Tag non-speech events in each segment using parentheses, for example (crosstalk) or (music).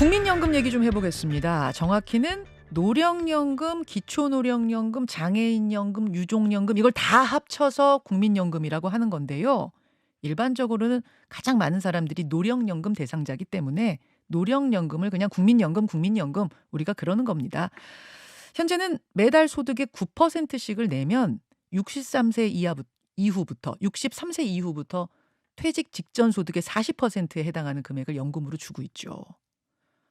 국민연금 얘기 좀 해보겠습니다. 정확히는 노령연금, 기초노령연금, 장애인연금, 유족연금 이걸 다 합쳐서 국민연금이라고 하는 건데요. 일반적으로는 가장 많은 사람들이 노령연금 대상자기 때문에 노령연금을 그냥 국민연금, 국민연금 우리가 그러는 겁니다. 현재는 매달 소득의 9%씩을 내면 63세 이하 이후부터 63세 이후부터 퇴직 직전 소득의 40%에 해당하는 금액을 연금으로 주고 있죠.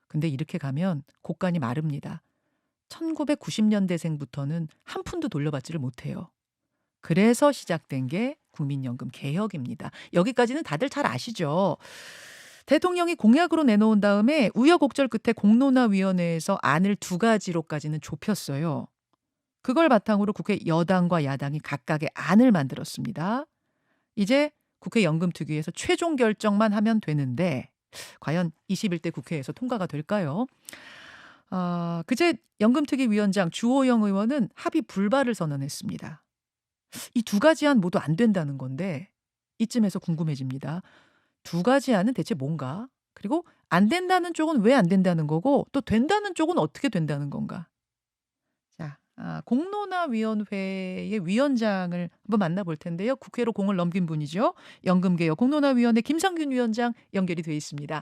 근데 이렇게 가면 곡간이 마릅니다. 1990년대생부터는 한 푼도 돌려받지를 못해요. 그래서 시작된 게 국민연금 개혁입니다. 여기까지는 다들 잘 아시죠? 대통령이 공약으로 내놓은 다음에 우여곡절 끝에 공론화위원회에서 안을 두 가지로까지는 좁혔어요. 그걸 바탕으로 국회 여당과 야당이 각각의 안을 만들었습니다. 이제 국회 연금특위에서 최종 결정만 하면 되는데 과연 21대 국회에서 통과가 될까요? 아, 그제 연금특위위원장 주호영 의원은 합의 불발을 선언했습니다. 이 두 가지 안 모두 안 된다는 건데 이쯤에서 궁금해집니다. 두 가지 안은 대체 뭔가? 그리고 안 된다는 쪽은 왜 안 된다는 거고 또 된다는 쪽은 어떻게 된다는 건가? 자, 아, 공론화위원회의 위원장을 한번 만나볼 텐데요. 국회로 공을 넘긴 분이죠. 연금개혁 공론화위원회 김성균 위원장 연결이 돼 있습니다.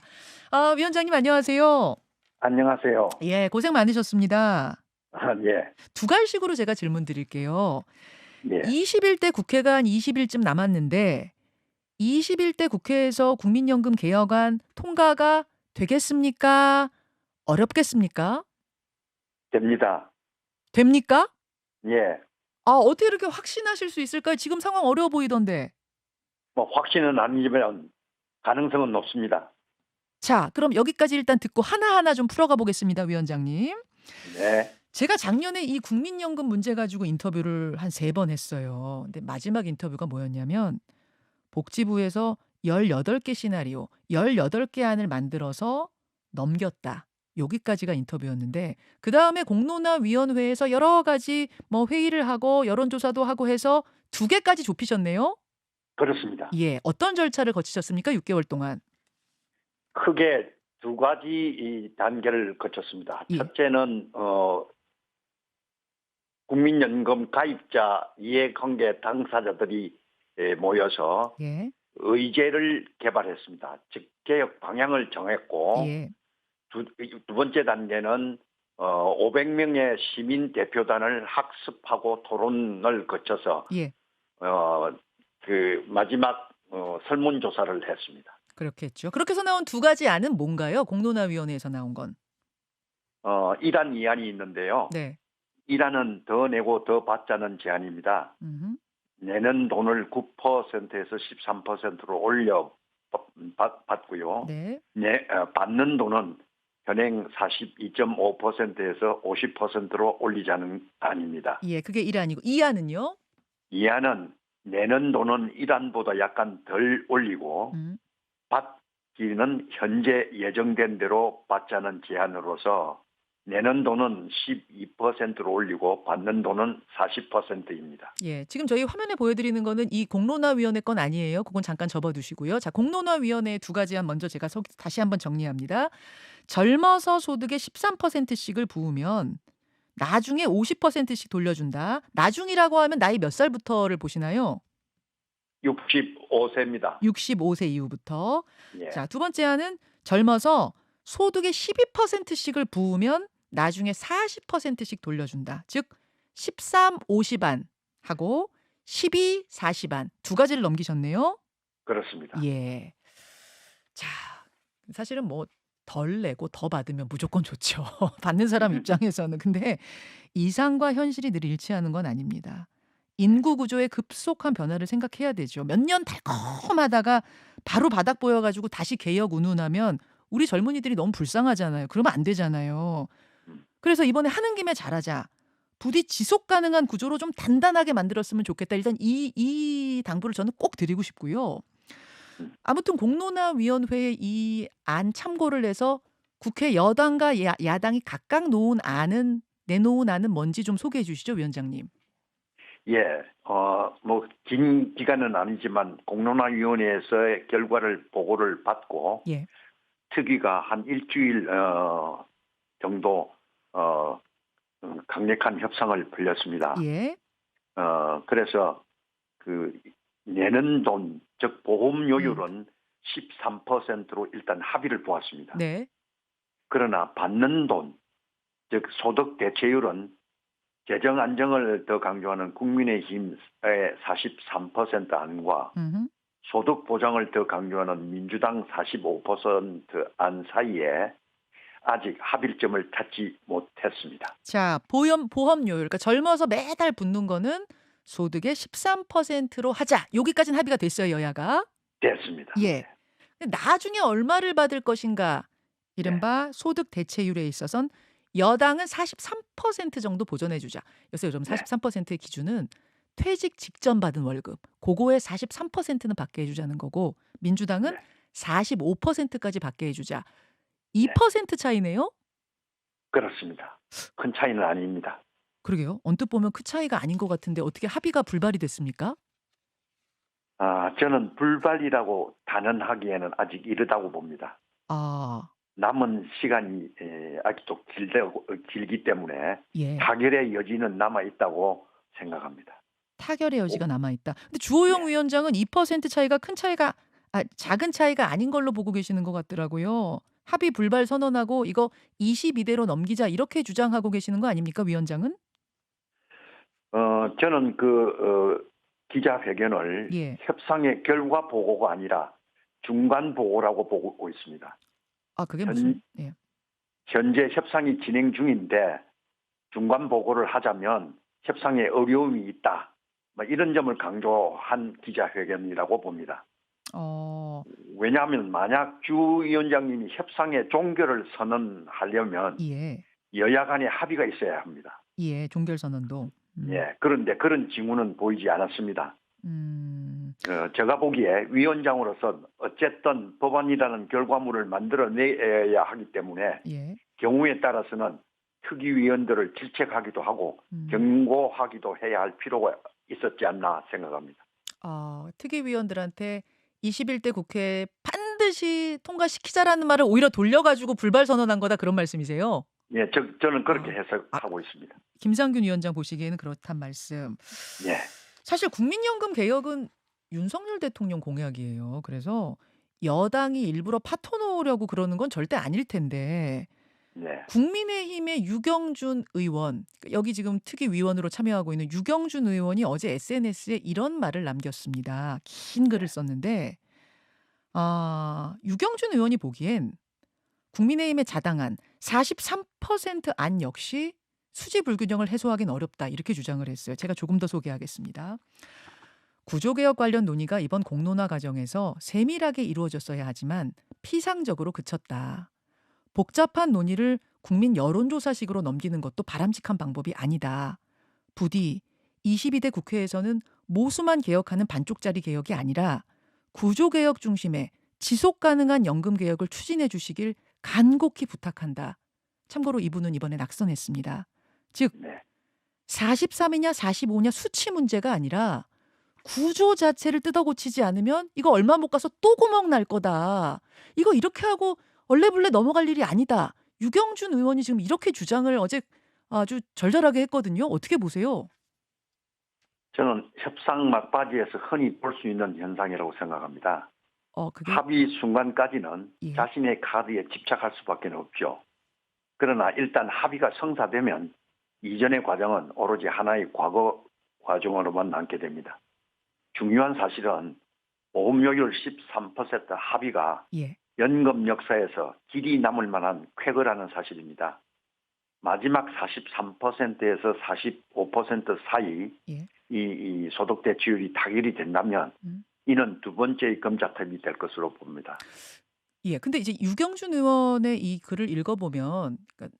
아, 위원장님 안녕하세요. 안녕하세요. 예, 고생 많으셨습니다. 아, 예. 두 갈식으로 제가 질문 드릴게요. 예. 21대 국회가 한 20일쯤 남았는데 21대 국회에서 국민연금 개혁안 통과가 되겠습니까? 어렵겠습니까? 됩니다. 됩니까? 예. 아, 어떻게 이렇게 확신하실 수 있을까요? 지금 상황 어려워 보이던데. 뭐 확신은 아니지만 가능성은 높습니다. 자, 그럼 여기까지 일단 듣고 하나하나 좀 풀어가 보겠습니다, 위원장님. 네. 제가 작년에 이 국민연금 문제 가지고 인터뷰를 한 세 번 했어요. 근데 마지막 인터뷰가 뭐였냐면 복지부에서 18개 시나리오, 18개 안을 만들어서 넘겼다. 여기까지가 인터뷰였는데 그 다음에 공론화위원회에서 여러 가지 뭐 회의를 하고 여론조사도 하고 해서 두 개까지 좁히셨네요. 그렇습니다. 예, 어떤 절차를 거치셨습니까? 6개월 동안. 크게 두 가지 이 단계를 거쳤습니다. 예. 첫째는 어 국민연금 가입자 이해관계 당사자들이 예, 모여서 예, 의제를 개발했습니다. 즉 개혁 방향을 정했고 예, 두, 두 번째 단계는 어, 500명의 시민 대표단을 학습하고 토론을 거쳐서 예. 어, 그 마지막 어, 설문 조사를 했습니다. 그렇겠죠. 그렇게 해서 나온 두 가지 안은 뭔가요? 공론화위원회에서 나온 건. 어, 1안, 2안이 있는데요. 네. 1안은 더 내고 더 받자는 제안입니다. 음흠. 내는 돈을 9%에서 13%로 올려 받, 받고요. 네. 내, 어, 받는 돈은 현행 42.5%에서 50%로 올리자는 안입니다. 예, 그게 1안이고 2안은요? 2안은 내는 돈은 1안보다 약간 덜 올리고 음. 받기는 현재 예정된 대로 받자는 제안으로서 내는 돈은 12%로 올리고 받는 돈은 40%입니다. 예, 지금 저희 화면에 보여드리는 거는 이 공론화위원회 건 아니에요. 그건 잠깐 접어두시고요. 자, 공론화위원회 두 가지 안 먼저 제가 서- 다시 한번 정리합니다. 젊어서 소득의 13%씩을 부으면 나중에 50%씩 돌려준다. 나중이라고 하면 나이 몇 살부터를 보시나요? 65세입니다. 65세 이후부터. 예. 자, 두 번째 안은 젊어서 소득의 12%씩을 부으면 나중에 40%씩 돌려준다. 즉 13, 50안 하고 12, 40안 두 가지를 넘기셨네요. 그렇습니다. 예. 자, 사실은 뭐 덜 내고 더 받으면 무조건 좋죠. (laughs) 받는 사람 입장에서는. 근데 이상과 현실이 늘 일치하는 건 아닙니다. 인구 구조의 급속한 변화를 생각해야 되죠. 몇 년 달콤하다가 바로 바닥 보여가지고 다시 개혁 운운하면 우리 젊은이들이 너무 불쌍하잖아요. 그러면 안 되잖아요. 그래서 이번에 하는 김에 잘하자. 부디 지속 가능한 구조로 좀 단단하게 만들었으면 좋겠다. 일단 이, 이 당부를 저는 꼭 드리고 싶고요. 아무튼 공론화위원회에 이 안 참고를 해서 국회 여당과 야, 야당이 각각 놓은 안은 내놓은 안은 뭔지 좀 소개해 주시죠, 위원장님. 예, 어, 뭐, 긴 기간은 아니지만 공론화위원회에서의 결과를 보고를 받고, 예. 특위가 한 일주일 어, 정도 어, 음, 강력한 협상을 벌였습니다. 예. 어, 그래서 그 내는 돈, 즉 보험료율은 13%로 일단 합의를 보았습니다. 네. 그러나 받는 돈, 즉 소득 대체율은 재정 안정을 더 강조하는 국민의힘의 43% 안과 음흠. 소득 보장을 더 강조하는 민주당 45%안 사이에 아직 합일점을 찾지 못했습니다. 자, 보험 보험료율. 그러니까 젊어서 매달 붙는 거는 소득의 13%로 하자. 여기까지는 합의가 됐어요, 여야가. 됐습니다. 예. 근데 나중에 얼마를 받을 것인가? 이른바 소득 대체율에 있어선 여당은 43% 정도 보전해 주자. 그래서 요즘 네. 43%의 기준은 퇴직 직전 받은 월급. 그거의 43%는 받게 해 주자는 거고 민주당은 네. 45%까지 받게 해 주자. 2% 차이네요. 그렇습니다. 큰 차이는 아닙니다. 그러게요. 언뜻 보면 그 차이가 아닌 것 같은데 어떻게 합의가 불발이 됐습니까? 아, 저는 불발이라고 단언하기에는 아직 이르다고 봅니다. 아, 남은 시간이 에, 아직도 길대, 길기 때문에 예. 타결의 여지는 남아 있다고 생각합니다. 타결의 여지가 남아 있다. 근데 주호영 네. 위원장은 2% 차이가 큰 차이가 아, 작은 차이가 아닌 걸로 보고 계시는 것 같더라고요. 합의 불발 선언하고 이거 22대로 넘기자 이렇게 주장하고 계시는 거 아닙니까, 위원장은? 어, 저는 그 어, 기자회견을 예. 협상의 결과 보고가 아니라 중간 보고라고 보고 있습니다. 아, 그게 현- 무슨 예. 현재 협상이 진행 중인데 중간 보고를 하자면 협상에 어려움이 있다. 뭐 이런 점을 강조한 기자회견이라고 봅니다. 어, 왜냐하면 만약 주 위원장님이 협상의 종결을 선언하려면 예. 여야 간의 합의가 있어야 합니다. 예, 종결 선언도. 음. 예, 그런데 그런 징후는 보이지 않았습니다. 음. 어, 제가 보기에 위원장으로서 어쨌든 법안이라는 결과물을 만들어내야 하기 때문에 예. 경우에 따라서는 특위위원들을 질책하기도 하고 음. 경고하기도 해야 할 필요가 있었지 않나 생각합니다. 아, 특위위원들한테 21대 국회에 반드시 통과시키자라는 말을 오히려 돌려가지고 불발 선언한 거다 그런 말씀이세요? 예, 저, 저는 그렇게 아. 해석하고 있습니다. 김상균 위원장 보시기에는 그렇단 말씀. 예, 사실 국민연금 개혁은 윤석열 대통령 공약이에요. 그래서 여당이 일부러 파토 놓으려고 그러는 건 절대 아닐 텐데 네, 국민의힘의 유경준 의원 여기 지금 특위위원으로 참여하고 있는 유경준 의원이 어제 SNS에 이런 말을 남겼습니다. 긴 글을 썼는데 아, 유경준 의원이 보기엔 국민의힘의 자당안 43%안 역시 수지 불균형을 해소하기는 어렵다 이렇게 주장을 했어요. 제가 조금 더 소개하겠습니다. 구조개혁 관련 논의가 이번 공론화 과정에서 세밀하게 이루어졌어야 하지만 피상적으로 그쳤다. 복잡한 논의를 국민 여론조사식으로 넘기는 것도 바람직한 방법이 아니다. 부디 22대 국회에서는 모수만 개혁하는 반쪽짜리 개혁이 아니라 구조개혁 중심의 지속 가능한 연금 개혁을 추진해 주시길 간곡히 부탁한다. 참고로 이분은 이번에 낙선했습니다. 즉 네, 43이냐 45냐 수치 문제가 아니라 구조 자체를 뜯어고치지 않으면 이거 얼마 못 가서 또 구멍 날 거다. 이거 이렇게 하고 얼레블레 넘어갈 일이 아니다. 유경준 의원이 지금 이렇게 주장을 어제 아주 절절하게 했거든요. 어떻게 보세요? 저는 협상 막바지에서 흔히 볼 수 있는 현상이라고 생각합니다. 어 그게 합의 순간까지는 예. 자신의 카드에 집착할 수밖에 없죠. 그러나 일단 합의가 성사되면 이전의 과정은 오로지 하나의 과거 과정으로만 남게 됩니다. 중요한 사실은 보험료율 13% 합의가 예. 연금 역사에서 길이 남을 만한 쾌거라는 사실입니다. 마지막 43%에서 45% 사이 예. 이, 이 소득 대출이 타결이 된다면 음. 이는 두 번째의 검자탑이 될 것으로 봅니다. 예. 근데 이제 유경준 의원의 이 글을 읽어보면 그러니까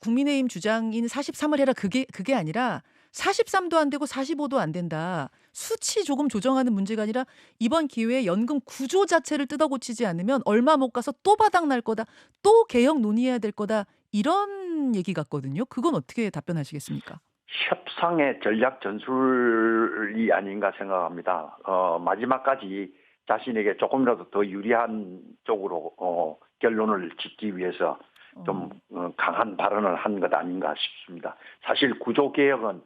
국민의힘 주장인 43을 해라 그게 그게 아니라 43도 안 되고 45도 안 된다. 수치 조금 조정하는 문제가 아니라 이번 기회에 연금 구조 자체를 뜯어고치지 않으면 얼마 못 가서 또 바닥 날 거다. 또 개혁 논의해야 될 거다. 이런 얘기 같거든요. 그건 어떻게 답변하시겠습니까? 협상의 전략 전술이 아닌가 생각합니다. 어, 마지막까지 자신에게 조금이라도 더 유리한 쪽으로 어, 결론을 짓기 위해서 좀 어, 강한 발언을 한 것 아닌가 싶습니다. 사실 구조 개혁은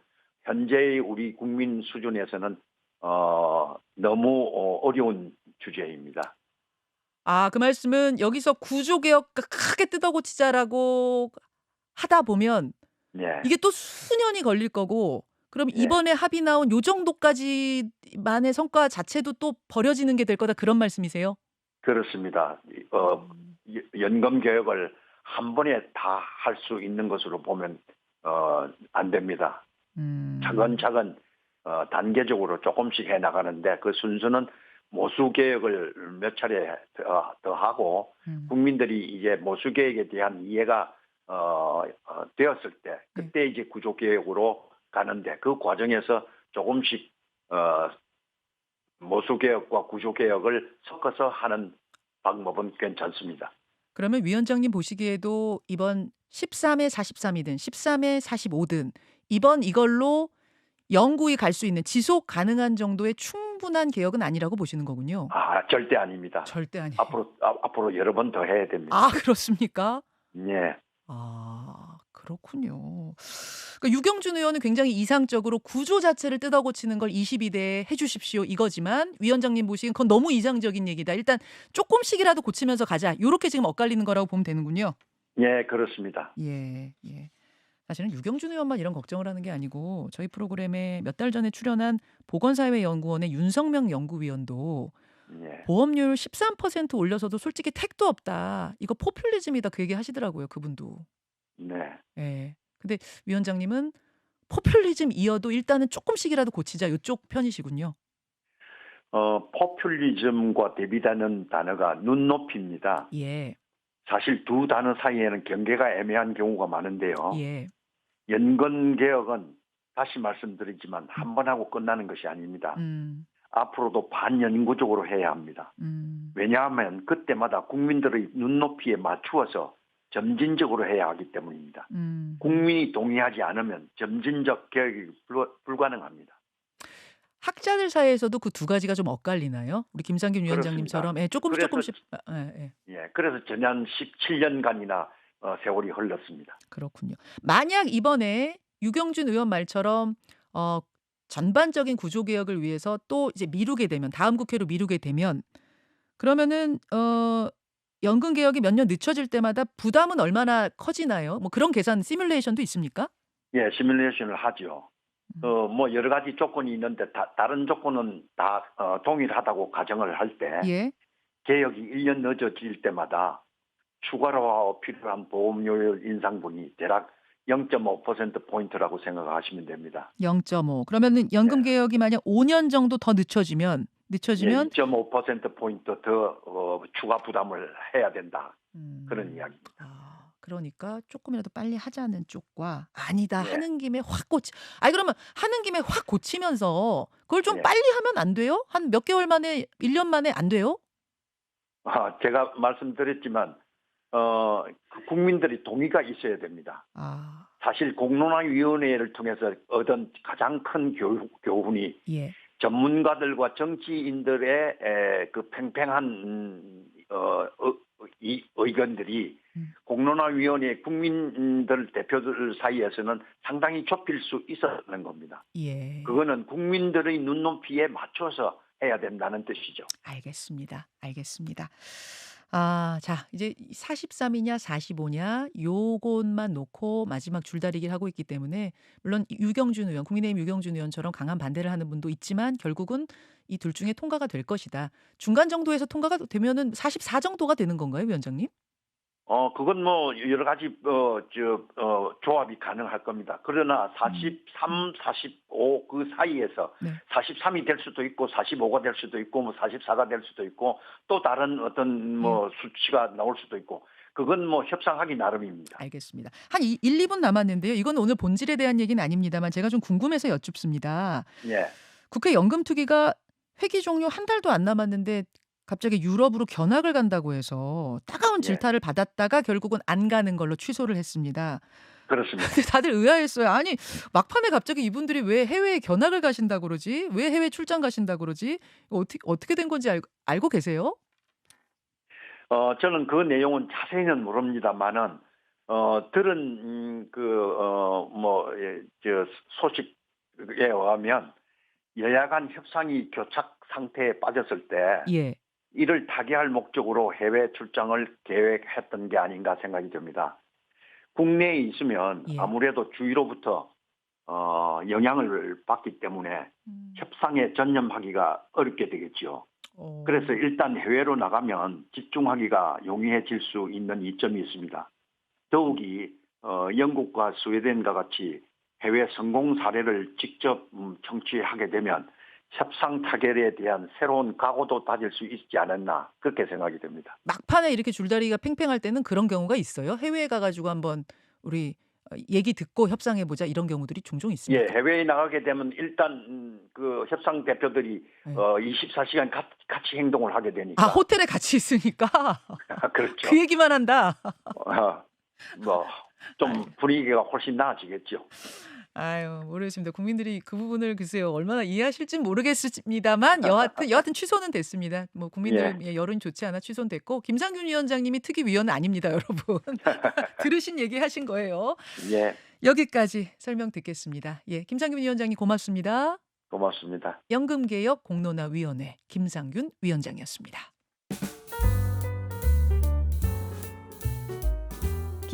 현재의 우리 국민 수준에서는 어, 너무 어, 어려운 주제입니다. 아, 그 말씀은 여기서 구조 개혁 크게 뜯어고치자라고 하다 보면 네. 이게 또 수년이 걸릴 거고 그럼 네. 이번에 합의 나온 요 정도까지만의 성과 자체도 또 버려지는 게 될 거다 그런 말씀이세요? 그렇습니다. 어, 여- 연금 개혁을 한 번에 다 할 수 있는 것으로 보면 어, 안 됩니다. 음. 차근차근 어, 단계적으로 조금씩 해 나가는데 그 순서는 모수 개혁을 몇 차례 더, 더 하고 음. 국민들이 이제 모수 개혁에 대한 이해가 어, 어, 되었을 때 네. 그때 이제 구조 개혁으로 가는데 그 과정에서 조금씩 어, 모수 개혁과 구조 개혁을 섞어서 하는 방법은 괜찮습니다. 그러면 위원장님 보시기에도 이번 13회 43이든 13회 45든 이번 이걸로 영구히 갈 수 있는 지속 가능한 정도의 충분한 개혁은 아니라고 보시는 거군요. 아 절대 아닙니다. 절대 아니에요. 앞으로 아, 앞으로 여러 번 더 해야 됩니다. 아, 그렇습니까? 예. 아, 그렇군요. 그러니까 유경준 의원은 굉장히 이상적으로 구조 자체를 뜯어고치는 걸 22대에 해주십시오 이거지만 위원장님 보시기엔 그건 너무 이상적인 얘기다. 일단 조금씩이라도 고치면서 가자. 요렇게 지금 엇갈리는 거라고 보면 되는군요. 예, 그렇습니다. 예, 예. 사실은 유경준 의원만 이런 걱정을 하는 게 아니고 저희 프로그램에 몇 달 전에 출연한 보건사회연구원의 윤성명 연구위원도 예. 보험료를 13% 올려서도 솔직히 택도 없다. 이거 포퓰리즘이다. 그 얘기 하시더라고요. 그분도. 네. 예. 근데 위원장님은 포퓰리즘 이어도 일단은 조금씩이라도 고치자. 요쪽 편이시군요. 어, 포퓰리즘과 대비되는 단어가 눈높이입니다. 예. 사실 두 단어 사이에는 경계가 애매한 경우가 많은데요. 예. 연금 개혁은 다시 말씀드리지만 한 번 하고 끝나는 것이 아닙니다. 음. 앞으로도 반연구적으로 해야 합니다. 음. 왜냐하면 그때마다 국민들의 눈높이에 맞추어서 점진적으로 해야 하기 때문입니다. 음. 국민이 동의하지 않으면 점진적 개혁이 불- 불가능합니다. 학자들 사이에서도 그 두 가지가 좀 엇갈리나요? 우리 김상균 위원장님처럼 예, 조금씩 그래서- 조금씩 아, 예, 예. 예, 그래서 전년 17년간이나 어, 세월이 흘렀습니다. 그렇군요. 만약 이번에 유경준 의원 말처럼 어 전반적인 구조 개혁을 위해서 또 이제 미루게 되면 다음 국회로 미루게 되면 그러면은 어 연금 개혁이 몇 년 늦춰질 때마다 부담은 얼마나 커지나요? 뭐 그런 계산 시뮬레이션도 있습니까? 예, 시뮬레이션을 하죠. 음. 어, 뭐 여러 가지 조건이 있는데 다, 다른 조건은 다 어, 동일하다고 가정을 할 때 예. 개혁이 1년 늦어질 때마다 추가로 필요한 보험료율 인상분이 대략 0.5% 포인트라고 생각하시면 됩니다. 0.5. 그러면은 연금 네. 개혁이 만약 5년 정도 더 늦춰지면 늦춰지면 2.5% 포인트 더 어, 추가 부담을 해야 된다 음. 그런 이야기입니다. 아, 그러니까 조금이라도 빨리 하자는 쪽과 아니다 네. 하는 김에 확 고치. 아니 그러면 하는 김에 확 고치면서 그걸 좀 네. 빨리 하면 안 돼요? 한 몇 개월 만에 1년 만에 안 돼요? 아, 제가 말씀드렸지만 어, 그 국민들이 동의가 있어야 됩니다. 아, 사실 공론화위원회를 통해서 얻은 가장 큰 교, 교훈이 예. 전문가들과 정치인들의 에, 그 팽팽한 음, 어, 어, 이 의견들이 음. 공론화위원회 국민들 대표들 사이에서는 상당히 좁힐 수 있었는 겁니다. 예. 그거는 국민들의 눈높이에 맞춰서 해야 된다는 뜻이죠. 알겠습니다. 알겠습니다. 아, 자, 이제 43이냐 45냐 요것만 놓고 마지막 줄다리기를 하고 있기 때문에 물론 유경준 의원, 국민의힘 유경준 의원처럼 강한 반대를 하는 분도 있지만 결국은 이 둘 중에 통과가 될 것이다. 중간 정도에서 통과가 되면은 44 정도가 되는 건가요, 위원장님? 어, 그건 뭐 여러 가지 어, 저, 어, 조합이 가능할 겁니다. 그러나 43, 45 그 사이에서 네. 43이 될 수도 있고 45가 될 수도 있고 뭐 44가 될 수도 있고 또 다른 어떤 뭐 수치가 나올 수도 있고 그건 뭐 협상하기 나름입니다. 알겠습니다. 한 이- 1, 2분 남았는데요. 이건 오늘 본질에 대한 얘기는 아닙니다만 제가 좀 궁금해서 여쭙습니다. 예. 국회 연금 투기가 회기 종료 한 달도 안 남았는데 갑자기 유럽으로 견학을 간다고 해서 따가 운 예. 질타를 받았다가 결국은 안 가는 걸로 취소를 했습니다. 그렇습니다. (laughs) 다들 의아했어요. 아니 막판에 갑자기 이분들이 왜 해외에 견학을 가신다 그러지? 왜 해외 출장 가신다 그러지? 어떻게 어떻게 된 건지 알, 알고 계세요? 어, 저는 그 내용은 자세히는 모릅니다만은, 어, 들은, 음, 그, 어, 뭐, 예, 저, 소식에 의하면, 여야 간 협상이 교착 상태에 빠졌을 때, 예. 이를 타개할 목적으로 해외 출장을 계획했던 게 아닌가 생각이 듭니다. 국내에 있으면 예. 아무래도 주위로부터 어, 영향을 받기 때문에 음. 협상에 전념하기가 어렵게 되겠죠. 어. 그래서 일단 해외로 나가면 집중하기가 용이해질 수 있는 이점이 있습니다. 더욱이 어, 영국과 스웨덴과 같이 해외 성공 사례를 직접 음, 청취하게 되면 협상 타결에 대한 새로운 각오도 다질 수 있지 않았나 그렇게 생각이 됩니다. 막판에 이렇게 줄다리기가 팽팽할 때는 그런 경우가 있어요. 해외에 가가지고 한번 우리 어, 얘기 듣고 협상해 보자 이런 경우들이 종종 있습니다. 예, 해외에 나가게 되면 일단 음, 그 협상 대표들이 네. 어, 24시간 같, 같이 행동을 하게 되니까 아 호텔에 같이 있으니까 (laughs) 그렇죠. 그 얘기만 한다. 어, 뭐좀 분위기가 훨씬 나아지겠죠. 아유 모르겠습니다. 국민들이 그 부분을 글쎄요 얼마나 이해하실지 모르겠습니다만 여하튼 여하튼 취소는 됐습니다. 뭐 국민들 예. 여론이 좋지 않아 취소됐고 김상균 위원장님이 특위 위원 아닙니다, 여러분. (laughs) 들으신 얘기 하신 거예요. 예, 여기까지 설명 듣겠습니다. 예, 김상균 위원장님 고맙습니다. 고맙습니다. 연금개혁 공론화 위원회 김상균 위원장이었습니다.